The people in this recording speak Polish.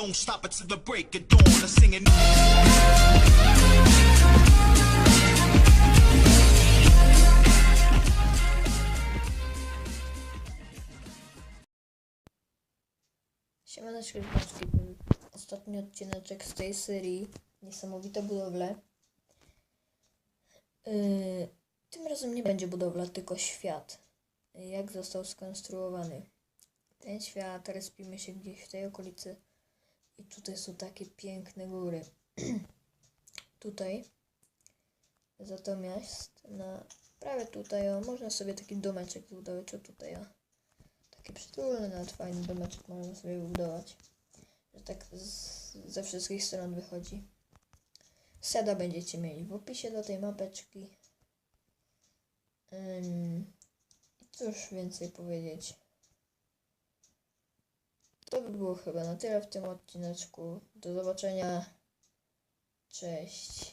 don't stop until the break of dawn. I'm singing. Ostatni odcineczek z tej serii. Niesamowite budowle. Yy, tym razem nie będzie budowla, tylko świat. Jak został skonstruowany. Ten świat, respimy się gdzieś w tej okolicy. I tutaj są takie piękne góry. tutaj. Natomiast na prawie tutaj, o, można sobie taki domeczek zbudować, o tutaj, o. Taki przytulny, nawet fajny domeczek można sobie budować. Że tak z, ze wszystkich stron wychodzi. Seda będziecie mieli w opisie do tej mapeczki. I cóż więcej powiedzieć. To by było chyba na tyle w tym odcineczku. Do zobaczenia. Cześć.